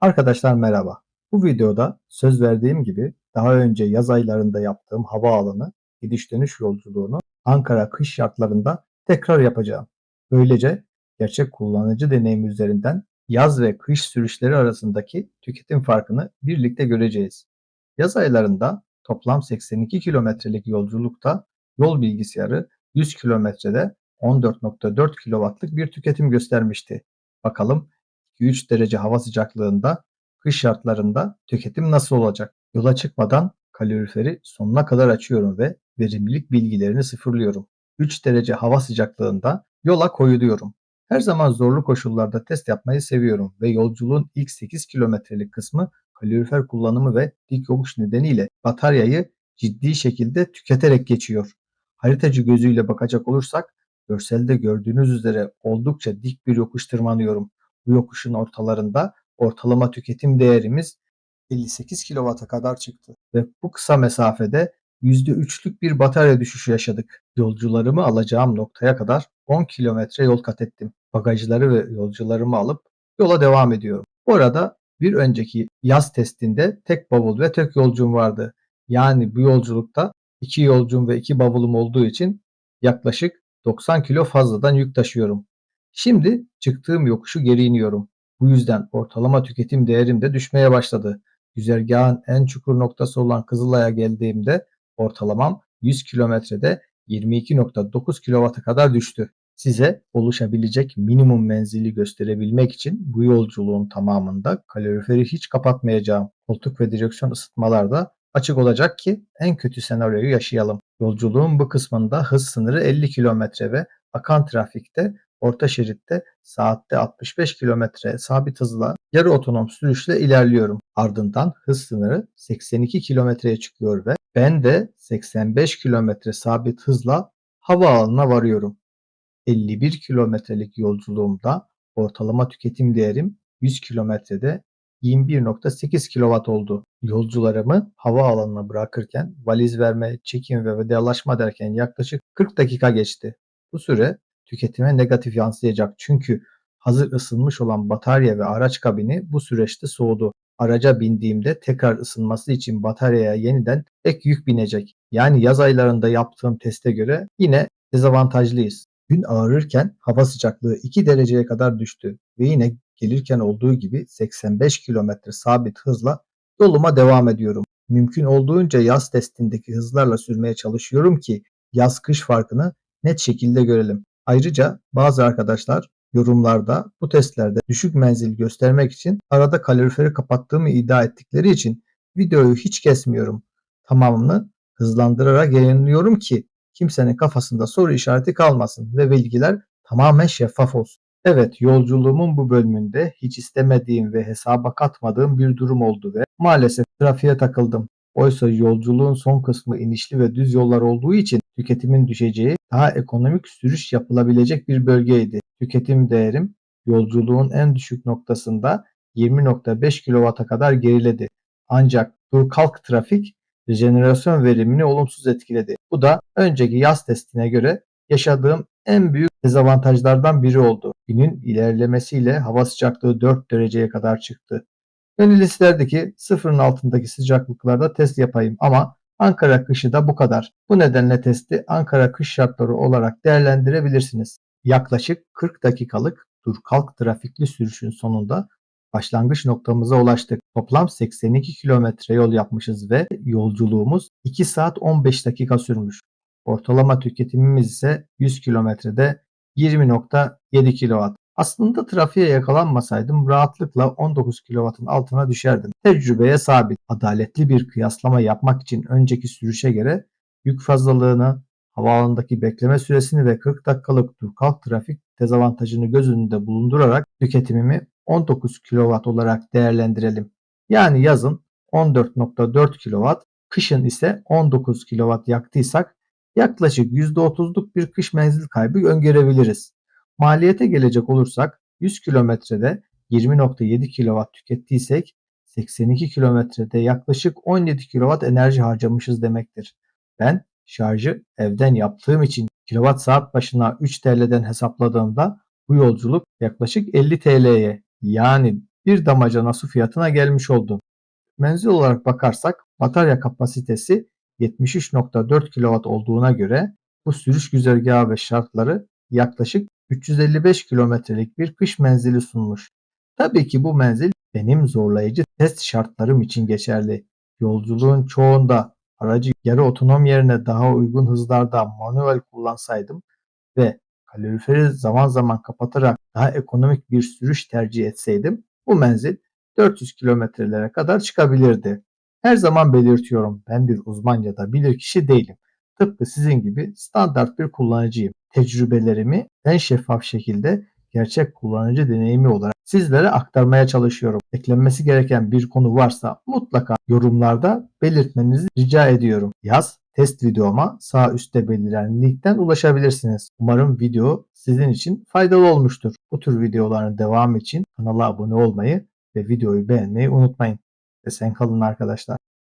Arkadaşlar merhaba. Bu videoda söz verdiğim gibi daha önce yaz aylarında yaptığım havaalanı gidiş dönüş yolculuğunu Ankara kış şartlarında tekrar yapacağım. Böylece gerçek kullanıcı deneyimi üzerinden yaz ve kış sürüşleri arasındaki tüketim farkını birlikte göreceğiz. Yaz aylarında toplam 82 kilometrelik yolculukta yol bilgisayarı 100 kilometrede 14.4 kW'lık bir tüketim göstermişti. Bakalım 2-3 derece hava sıcaklığında kış şartlarında tüketim nasıl olacak? Yola çıkmadan kaloriferi sonuna kadar açıyorum ve verimlilik bilgilerini sıfırlıyorum. 3 derece hava sıcaklığında yola koyuluyorum. Her zaman zorlu koşullarda test yapmayı seviyorum ve yolculuğun ilk 8 kilometrelik kısmı kalorifer kullanımı ve dik yokuş nedeniyle bataryayı ciddi şekilde tüketerek geçiyor. Haritacı gözüyle bakacak olursak görselde gördüğünüz üzere oldukça dik bir yokuş tırmanıyorum. Bu yokuşun ortalarında ortalama tüketim değerimiz 58 kW'a kadar çıktı ve bu kısa mesafede %3'lük bir batarya düşüşü yaşadık. Yolcularımı alacağım noktaya kadar 10 kilometre yol kat ettim. Bagajları ve yolcularımı alıp yola devam ediyorum. Bu arada bir önceki yaz testinde tek bavul ve tek yolcum vardı. Yani bu yolculukta iki yolcum ve iki bavulum olduğu için yaklaşık 90 kilo fazladan yük taşıyorum. Şimdi çıktığım yokuşu geri iniyorum. Bu yüzden ortalama tüketim değerim de düşmeye başladı. Güzergahın en çukur noktası olan Kızılay'a geldiğimde ortalamam 100 kilometrede 22.9 kW'a kadar düştü. Size oluşabilecek minimum menzili gösterebilmek için bu yolculuğun tamamında kaloriferi hiç kapatmayacağım. Koltuk ve direksiyon ısıtmalar da açık olacak ki en kötü senaryoyu yaşayalım. Yolculuğun bu kısmında hız sınırı 50 km ve akan trafikte orta şeritte saatte 65 km sabit hızla yarı otonom sürüşle ilerliyorum. Ardından hız sınırı 82 kilometreye çıkıyor ve ben de 85 km sabit hızla havaalanına varıyorum. 51 kilometrelik yolculuğumda ortalama tüketim değerim 100 kilometrede 21.8 kW oldu. Yolcularımı havaalanına bırakırken valiz verme, check-in ve vedalaşma derken yaklaşık 40 dakika geçti. Bu süre tüketime negatif yansıyacak çünkü hazır ısınmış olan batarya ve araç kabini bu süreçte soğudu. Araca bindiğimde tekrar ısınması için bataryaya yeniden ek yük binecek. Yani yaz aylarında yaptığım teste göre yine dezavantajlıyız. Gün ağarırken hava sıcaklığı 2 dereceye kadar düştü ve yine gelirken olduğu gibi 85 km sabit hızla yoluma devam ediyorum. Mümkün olduğunca yaz testindeki hızlarla sürmeye çalışıyorum ki yaz kış farkını net şekilde görelim. Ayrıca bazı arkadaşlar yorumlarda bu testlerde düşük menzil göstermek için arada kaloriferi kapattığımı iddia ettikleri için videoyu hiç kesmiyorum. Tamamını hızlandırarak yayınlıyorum ki kimsenin kafasında soru işareti kalmasın ve bilgiler tamamen şeffaf olsun. Evet, yolculuğumun bu bölümünde hiç istemediğim ve hesaba katmadığım bir durum oldu ve maalesef trafiğe takıldım. Oysa yolculuğun son kısmı inişli ve düz yollar olduğu için tüketimin düşeceği daha ekonomik sürüş yapılabilecek bir bölgeydi. Tüketim değerim yolculuğun en düşük noktasında 20.5 kW'a kadar geriledi. Ancak dur kalk trafik rejenerasyon verimini olumsuz etkiledi. Bu da önceki yaz testine göre yaşadığım en büyük dezavantajlardan biri oldu. Günün ilerlemesiyle hava sıcaklığı 4 dereceye kadar çıktı. Gönül isterdi ki sıfırın altındaki sıcaklıklarda test yapayım ama Ankara kışı da bu kadar. Bu nedenle testi Ankara kış şartları olarak değerlendirebilirsiniz. Yaklaşık 40 dakikalık dur kalk trafikli sürüşün sonunda başlangıç noktamıza ulaştık. Toplam 82 kilometre yol yapmışız ve yolculuğumuz 2 saat 15 dakika sürmüş. Ortalama tüketimimiz ise 100 kilometrede 20.7 kW. Aslında trafiğe yakalanmasaydım rahatlıkla 19 kW'ın altına düşerdim. Tecrübeye sabit, adaletli bir kıyaslama yapmak için önceki sürüşe göre yük fazlalığını, havaalanındaki bekleme süresini ve 40 dakikalık dur kalk trafik dezavantajını göz önünde bulundurarak tüketimimi 19 kW olarak değerlendirelim. Yani yazın 14.4 kW, kışın ise 19 kW yaktıysak yaklaşık %30'luk bir kış menzil kaybı öngörebiliriz. Maliyete gelecek olursak 100 kilometrede 20.7 kW tükettiysek 82 kilometrede yaklaşık 17 kW enerji harcamışız demektir. Ben şarjı evden yaptığım için kilowatt saat başına 3 TL'den hesapladığımda bu yolculuk yaklaşık 50 TL'ye yani bir damacana su fiyatına gelmiş oldu. Menzil olarak bakarsak batarya kapasitesi 73.4 kW olduğuna göre bu sürüş güzergahı ve şartları yaklaşık 355 kilometrelik bir kış menzili sunmuş. Tabii ki bu menzil benim zorlayıcı test şartlarım için geçerli. Yolculuğun çoğunda aracı yarı otonom yerine daha uygun hızlarda manuel kullansaydım ve kaloriferi zaman zaman kapatarak daha ekonomik bir sürüş tercih etseydim bu menzil 400 kilometrelere kadar çıkabilirdi. Her zaman belirtiyorum ben bir uzman ya da bilirkişi değilim. Tıpkı sizin gibi standart bir kullanıcıyım. Tecrübelerimi en şeffaf şekilde gerçek kullanıcı deneyimi olarak sizlere aktarmaya çalışıyorum. Eklenmesi gereken bir konu varsa mutlaka yorumlarda belirtmenizi rica ediyorum. Yaz test videoma sağ üstte belirlen linkten ulaşabilirsiniz. Umarım video sizin için faydalı olmuştur. Bu tür videoların devamı için kanala abone olmayı ve videoyu beğenmeyi unutmayın. Esen kalın arkadaşlar.